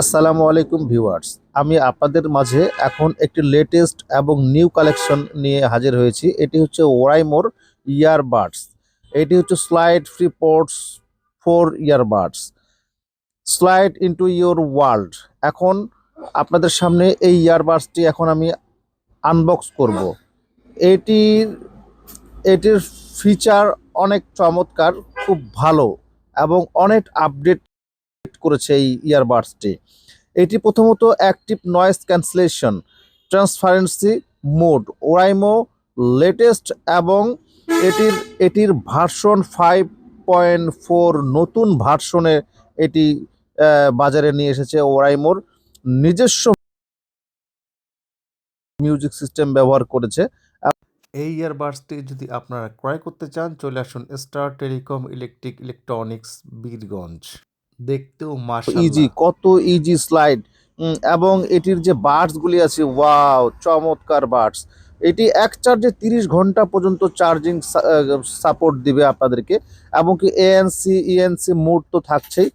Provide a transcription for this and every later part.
আসসালামু আলাইকুম ভিউয়ার্স। আমি আপনাদের মাঝে এখন একটি লেটেস্ট এবং নিউ কালেকশন নিয়ে হাজির হয়েছি। এটি হচ্ছে ওরাইমোর ইয়ারবাডস এটি হচ্ছে slide free ports for earbuds slide into your world এখন আপনাদের সামনে এই ইয়ারবাডসটি এখন আমি আনবক্স করব। এটির এটির ফিচার অনেক চমৎকার, খুব ভালো এবং অনেক আপডেট করেছে এই ইয়ারবাডসটি। এটি প্রথমত active noise cancellation, transparency mode, Oraimo latest এবং এটির এটির ভার্সন ফাইভ পয়েন্ট ফোর নতুন ভার্সনে এটি বাজারে নিয়ে এসেছে ওরাইমোর নিজস্ব মিউজিক সিস্টেম ব্যবহার করেছে। এই ইয়ারবাডসটি যদি আপনারা ক্রয় করতে চান, চলে আসুন Star Telecom electric electronics Birganj. দেখতেও ইজি কত ইজি স্লাইড। এবং এটির যে বার্ডসগুলি আছে ওয়াও চমৎকার বার্ডস। এটি এক চার্জে তিরিশ ঘণ্টা পর্যন্ত চার্জিং সাপোর্ট দিবে আপনাদেরকে। এবং কি এএনসি ইএনসি মোড তো থাকছেই।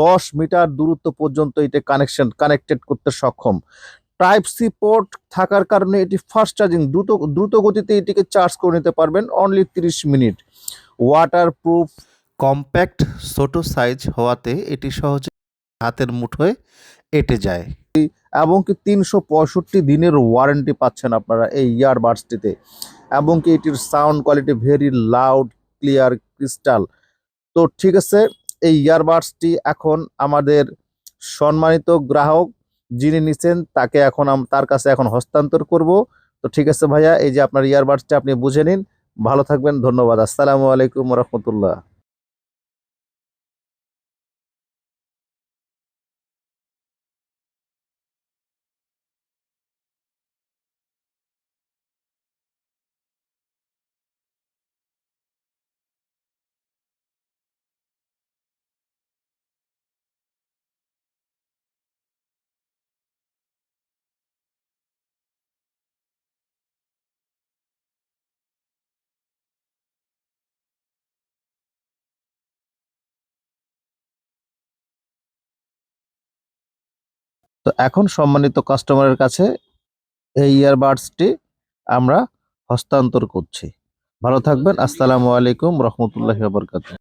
দশ মিটার দূরত্ব পর্যন্ত এটি কানেকশন কানেক্টেড করতে সক্ষম। টাইপ সি পোর্ট থাকার কারণে এটি ফাস্ট চার্জিং দ্রুত দ্রুত গতিতে এটিকে চার্জ করে নিতে পারবেন অনলি তিরিশ মিনিট। ওয়াটার প্রুফ কম্প্যাক্ট, ছোট সাইজ হওয়াতে এটি সহজে হাতের মুঠোয় এঁটে যায়। এবং কি তিনশো পঁয়ষট্টি দিনের ওয়ারেন্টি পাচ্ছেন আপনারা এই ইয়ারবাডসটিতে। এবং কি এটির sound quality very loud, clear, crystal. তো ঠিক আছে, এই ইয়ারবাডসটি এখন আমাদের সম্মানিত গ্রাহক যিনি নিছেন, তাকে এখন তার কাছে এখন হস্তান্তর করব। তো ঠিক আছে ভাইয়া, এই যে আপনার ইয়ারবাডসটা আপনি বুঝে নিন। ভালো থাকবেন, ধন্যবাদ। আসসালামু আলাইকুম রহমতুল্লাহ। তো এখন সম্মানিত কাস্টমারের কাছে এই ইয়ারবাডসটি আমরা হস্তান্তর করছি। ভালো থাকবেন। আসসালামু আলাইকুম রহমতুল্লাহ বরকাত